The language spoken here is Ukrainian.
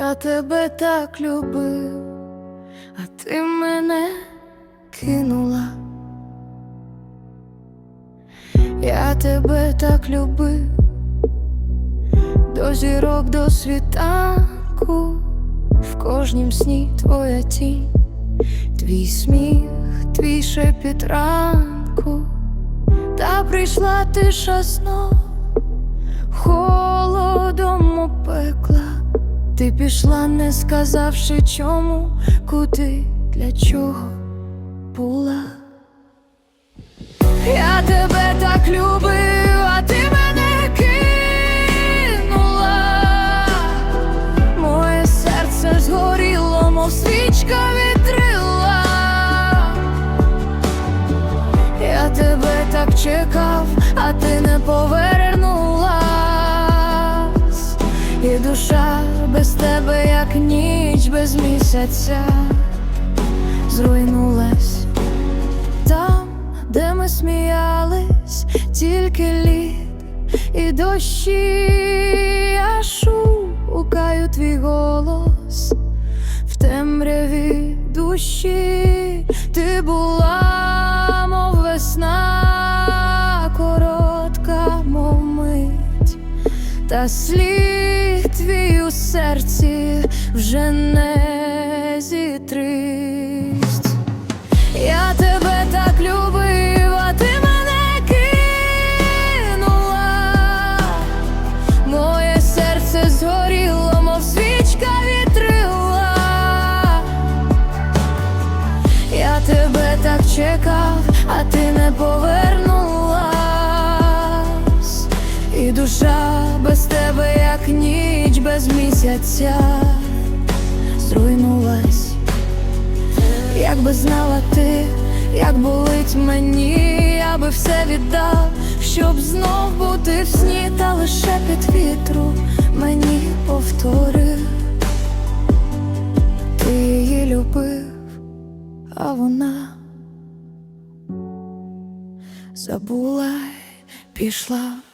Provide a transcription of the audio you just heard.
Я тебе так любив, а ти мене кинула. Я тебе так любив, до зірок до світанку, в кожнім сні твоя тінь, твій сміх, твій шепіт ранку, та прийшла тиша знов, холодом у пекла. Ти пішла, не сказавши чому, куди, для чого була. Я тебе так любив, а ти мене кинула. Моє серце згоріло, мов свічка вітрила. Я тебе так чекав, а ти не повернулась. І душа без тебе, як ніч без місяця, зруйнулась там, де ми сміялись, тільки лід і дощі, я шукаю твій голос в темряві душі, ти була, мов весна, коротка, мов та слід твій у серці вже не зітристь. Я тебе так любив, а ти мене кинула. Моє серце згоріло, мов свічка вітрила. Я тебе так чекав, а ти не повернулась. І душа місяця, зруйнулась. Якби знала ти, як болить мені, я би все віддав, щоб знов бути в сні, та лише під вітру мені повторив. Ти її любив, а вона забула й пішла.